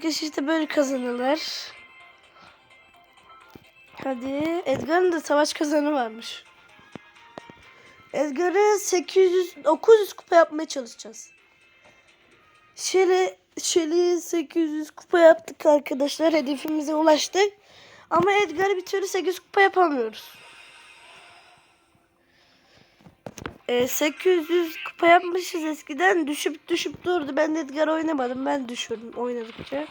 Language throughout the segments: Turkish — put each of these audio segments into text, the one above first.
Geç işte böyle kazanırlar. Hadi. Edgar'ın da savaş kazanı varmış. Edgar'ı 800 900 kupa yapmaya çalışacağız. Şeli Şeli 800 kupa yaptık arkadaşlar. Hedefimize ulaştık. Ama Edgar'ı bir türlü 800 kupa yapamıyoruz. E, 800 kupa yapmışız eskiden. Düşüp düşüp durdu. Ben Edgar oynamadım. Ben düşürdüm oynadıkça.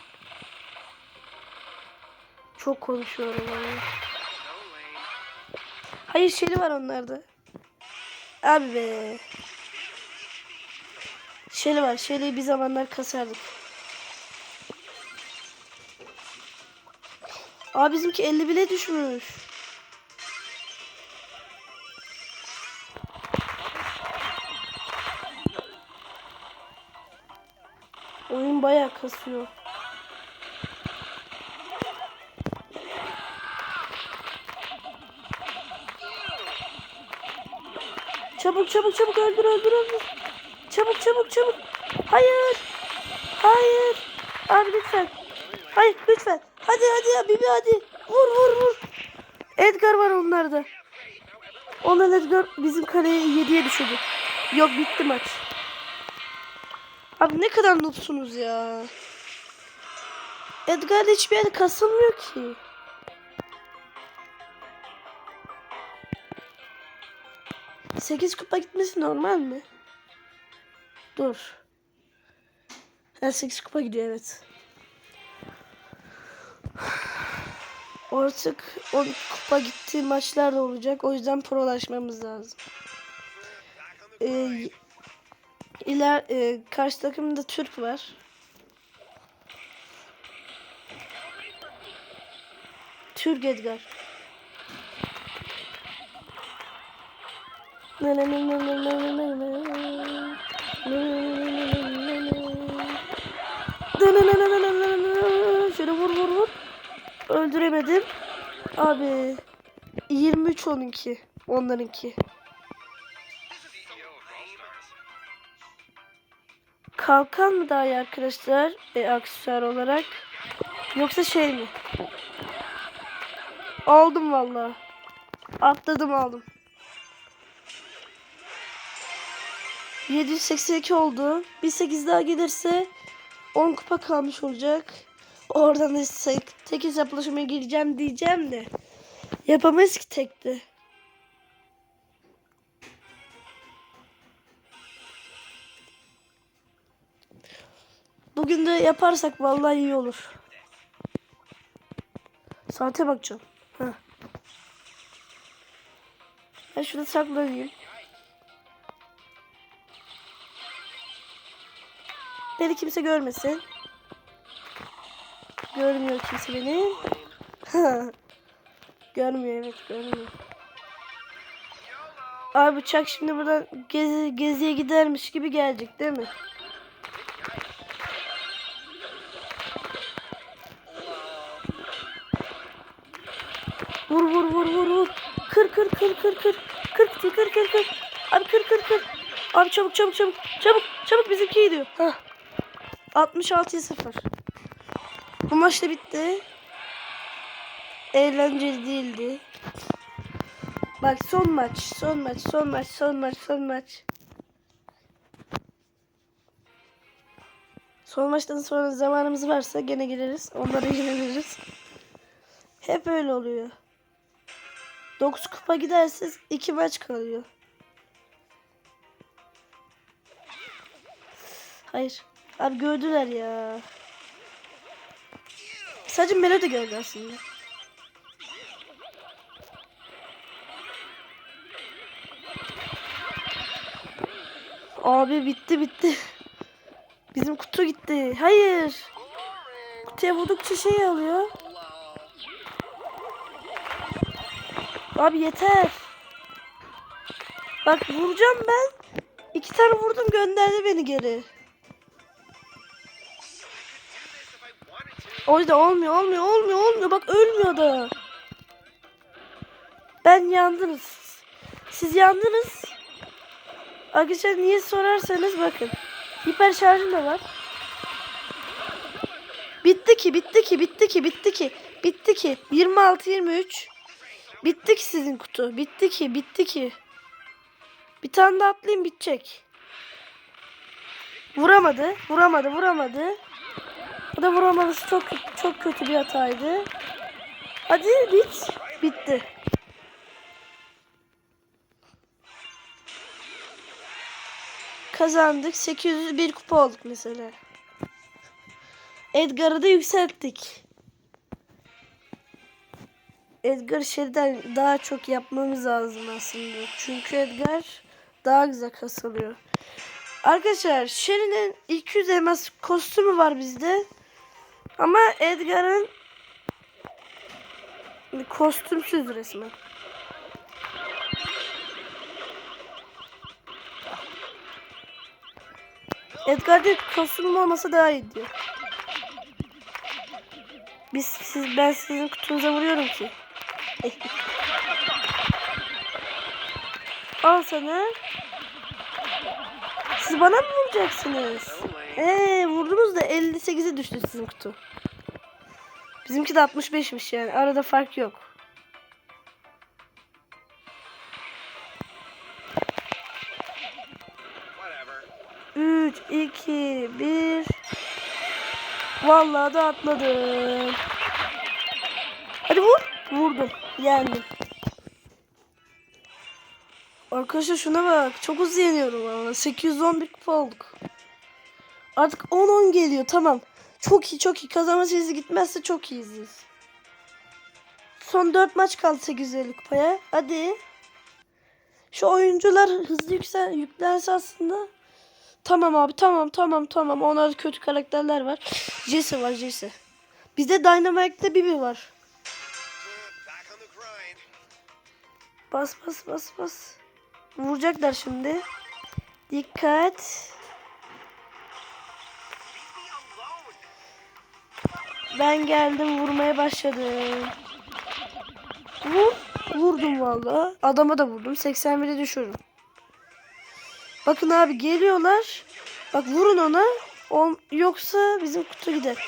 Çok konuşuyorum ama. Hayır Şeli var onlarda. Abi be. Şeli var. Şeli'yi bir zamanlar kasardık. Aa bizimki 50 bile düşmüş. Oyun bayağı kasıyor. Çabuk çabuk çabuk öldür öldür öldür. Çabuk çabuk çabuk. Hayır. Hayır. Abi lütfen. Hayır lütfen. Hadi hadi ya Bibi hadi. Vur vur vur. Edgar var onlarda. Ondan Edgar bizim kaleyi 7'ye düşürdü. Yok bitti maç. Abi ne kadar noobsunuz ya. Edgar hiçbir yerde kasılmıyor ki. Sekiz kupa gitmesi normal mi? Dur. Ha 8 kupa gidiyor evet. Artık 10 kupa gittiği maçlar da olacak. O yüzden prolaşmamız lazım. Ee, İler, e, karşı takımda Türk var. Türk Edgar. Şöyle vur vur vur. Öldüremedim. Abi 23 12 onlarınki. Kalkan mı daha iyi arkadaşlar? E, aksesuar olarak. Yoksa şey mi? Aldım vallahi. Atladım aldım. 782 oldu. Bir 8 daha gelirse 10 kupa kalmış olacak. Oradan da tek hesaplaşmaya gireceğim diyeceğim de. Yapamayız ki tekte. Bugün de yaparsak vallahi iyi olur. Saate bakacağım. Heh. Ben şurada saklanayım. Beni kimse görmesin. Görmüyor kimse beni. görmüyor evet görmüyor. Abi bıçak şimdi buradan gezi, geziye gidermiş gibi gelecek değil mi? Vur vur. Kır kır kır kır kır. Kır kır kır kır kır. Abi kır kır kır. Abi çabuk çabuk çabuk. Çabuk çabuk bizimki gidiyor. Hah. 66'ya 0. Bu maç da bitti. Eğlenceli değildi. Bak son maç, son maç, son maç, son maç, son maç. Son maçtan sonra zamanımız varsa gene gireriz. Onlara yeniliriz. Hep öyle oluyor. 9 kupa gidersiz 2 maç kalıyor. Hayır. Abi gördüler ya. Sadece Melody gördü aslında. Abi bitti bitti. Bizim kutu gitti. Hayır. Kutuya vurdukça şey alıyor. Abi yeter. Bak vuracağım ben. İki tane vurdum gönderdi beni geri. O yüzden olmuyor olmuyor olmuyor olmuyor. Bak ölmüyor da. Ben yandınız. Siz yandınız. Arkadaşlar niye sorarsanız bakın. Hiper şarjım da var. Bitti ki bitti ki bitti ki bitti ki. Bitti ki. 26 23. Bitti ki sizin kutu. Bitti ki bitti ki. Bir tane daha atlayayım bitecek. Vuramadı. Vuramadı. Vuramadı. Bu da vuramaması çok çok kötü bir hataydı. Hadi bit. Bitti. Kazandık. 801 kupa olduk mesela. Edgar'ı da yükselttik. Edgar şeyden daha çok yapmamız lazım aslında. Çünkü Edgar daha güzel kasılıyor. Arkadaşlar Sherry'nin 200 elmas kostümü var bizde. Ama Edgar'ın kostümsüz resmen. Edgar'da kostümüm olmasa daha iyi diyor. Biz siz ben sizin kutunuza vuruyorum ki. Al sana. Siz bana mı vuracaksınız? Eee vurdunuz da 58'e düştü sizin kutu. Bizimki de 65'miş yani. Arada fark yok. 3, 2, 1. Vallahi da atladım. Hadi vur. Vurdum. Yendim. Arkadaşlar şuna bak. Çok hızlı yeniyorum valla. 811 kupa olduk. Artık 10-10 geliyor. Tamam. Çok iyi çok iyi. Kazanma serisi gitmezse çok iyiyiz. Son 4 maç kaldı 850 kupaya. Hadi. Şu oyuncular hızlı yüksel yüklense aslında. Tamam abi tamam tamam tamam. Onlarda kötü karakterler var. Jesse var Jesse. Bizde Dynamite'de Bibi var. Bas bas bas bas. Vuracaklar şimdi. Dikkat. Ben geldim vurmaya başladım. Vur. Vurdum valla. Adama da vurdum. 81'e düşürdüm. Bakın abi geliyorlar. Bak vurun ona. On, yoksa bizim kutu gider.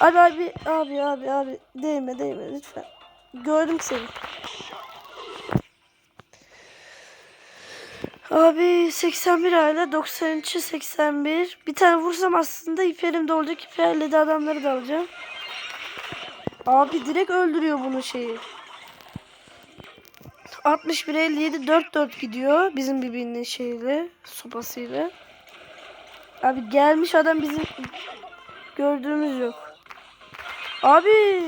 Abi abi abi abi abi değme değme lütfen. Gördüm seni. Abi 81 hala 93 81. Bir tane vursam aslında iperim de olacak. İperle de adamları da alacağım. Abi direkt öldürüyor bunu şeyi. 61 57 4 4 gidiyor bizim birbirinin şeyle sopasıyla. Abi gelmiş adam bizim gördüğümüz yok. Abi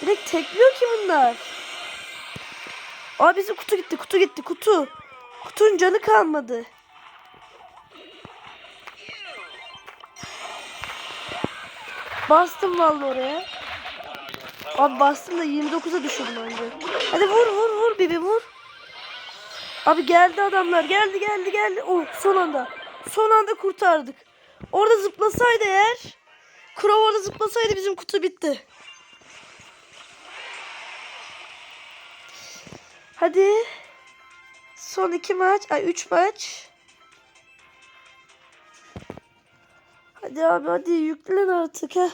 direkt tekliyor ki bunlar. Abi bizim kutu gitti kutu gitti kutu. Kutunun canı kalmadı. Bastım vallahi oraya. Abi bastım da 29'a düşürdüm önce. Hadi vur vur vur bibi vur. Abi geldi adamlar geldi geldi geldi. Oh son anda. Son anda kurtardık. Orada zıplasaydı eğer. Crow orada zıplasaydı bizim kutu bitti. Hadi. Son iki maç. Ay üç maç. Hadi abi hadi yüklen artık ha.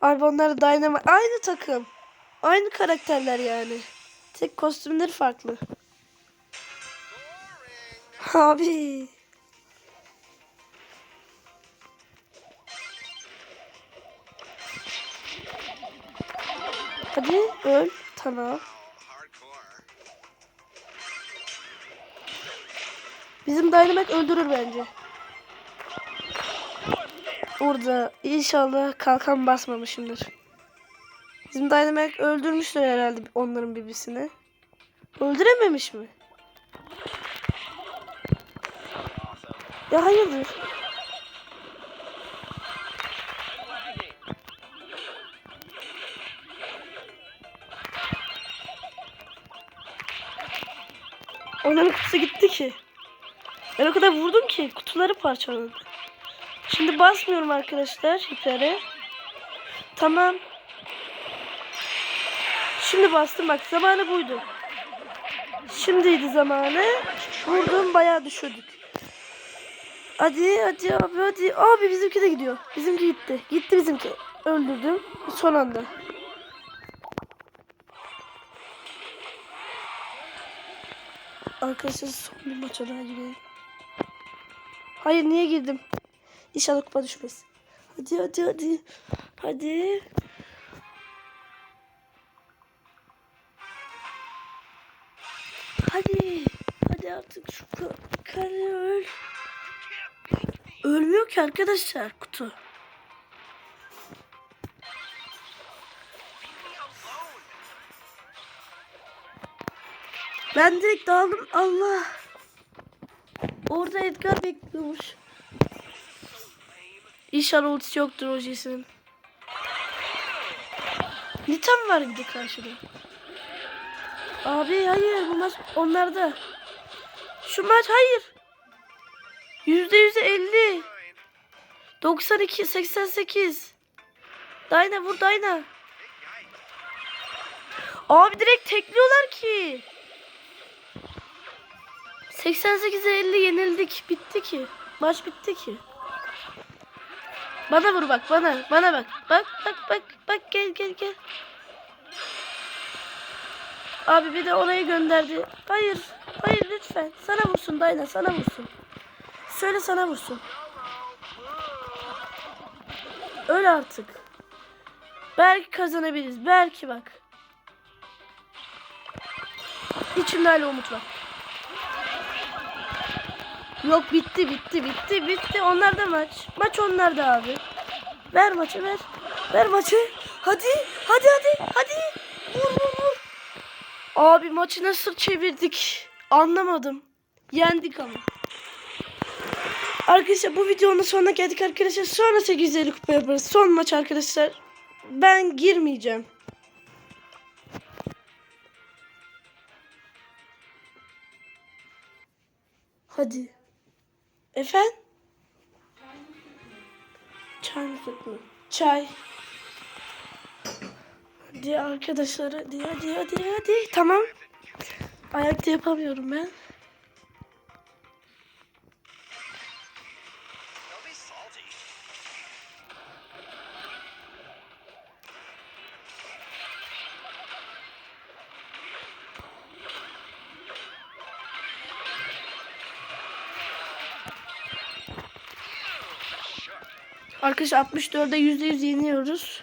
Abi onlar Dynamite. Aynı takım. Aynı karakterler yani. Tek kostümleri farklı. Abi. Hadi öl. Tamam. Bizim Dynamite öldürür bence. Orada inşallah kalkan basmamışımdır. Bizim Dynamite öldürmüştür herhalde onların bibisini. Öldürememiş mi? Ya hayırdır? Onların kutusu gitti ki. Ben o kadar vurdum ki kutuları parçaladı. Şimdi basmıyorum arkadaşlar hipere. Tamam. Şimdi bastım bak zamanı buydu. Şimdiydi zamanı. Vurdum bayağı düşürdük. Hadi hadi abi hadi. Abi bizimki de gidiyor. Bizimki gitti. Gitti bizimki. Öldürdüm. Son anda. Arkadaşlar son bir maça daha girelim. Hayır niye girdim? İnşallah kupa düşmez. Hadi hadi hadi. Hadi. Hadi. Hadi artık şu ka- kare öl. Ölmüyor ki arkadaşlar kutu. Ben direkt daldım. Allah. Orada Edgar bekliyormuş. İnşallah ultisi yoktur Ojes'in. Nita mı var bir karşıda? Abi hayır bu maç onlarda. Şu maç hayır. Yüzde yüz elli. 92 88. Dayna vur Dayna. Abi direkt tekliyorlar ki. 88'e 50 yenildik. Bitti ki. Maç bitti ki. Bana vur bak bana. Bana bak. Bak bak bak bak gel gel gel. Abi bir de oraya gönderdi. Hayır. Hayır lütfen. Sana vursun Dayna sana vursun. Söyle sana vursun. Öl artık. Belki kazanabiliriz. Belki bak. İçimde hala umut var. Yok bitti bitti bitti bitti. Onlar da maç. Maç onlar da abi. Ver maçı ver. Ver maçı. Hadi hadi hadi hadi. Vur vur vur. Abi maçı nasıl çevirdik? Anlamadım. Yendik ama. Arkadaşlar bu videonun sonuna geldik arkadaşlar. Sonra 850 kupa yaparız. Son maç arkadaşlar. Ben girmeyeceğim. Hadi. Efendim? Çay mı süt mü? Çay. Hadi arkadaşlar hadi hadi hadi hadi. Tamam. Ayakta yapamıyorum ben. Arkadaşlar 64'e %100 yeniyoruz.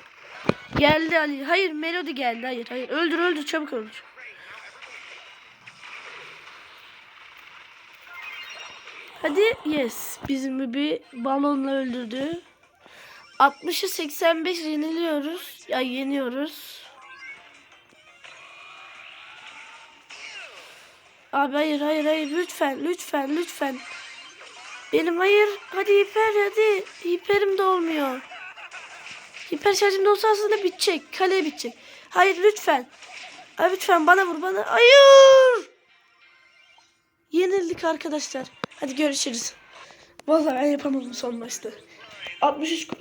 Geldi Ali. Hayır Melody geldi. Hayır hayır. Öldür öldür çabuk öldür. Hadi yes. Bizim bir balonla öldürdü. 60'ı 85 yeniliyoruz. Ya yeniyoruz. Abi hayır hayır hayır lütfen lütfen lütfen. Benim hayır. Hadi hiper hadi. Hiperim de olmuyor. Hiper şarjım da olsa aslında bitecek. Kaleye bitecek. Hayır lütfen. Ay lütfen bana vur bana. Hayır. Yenildik arkadaşlar. Hadi görüşürüz. Vallahi ben yapamadım son maçta. 63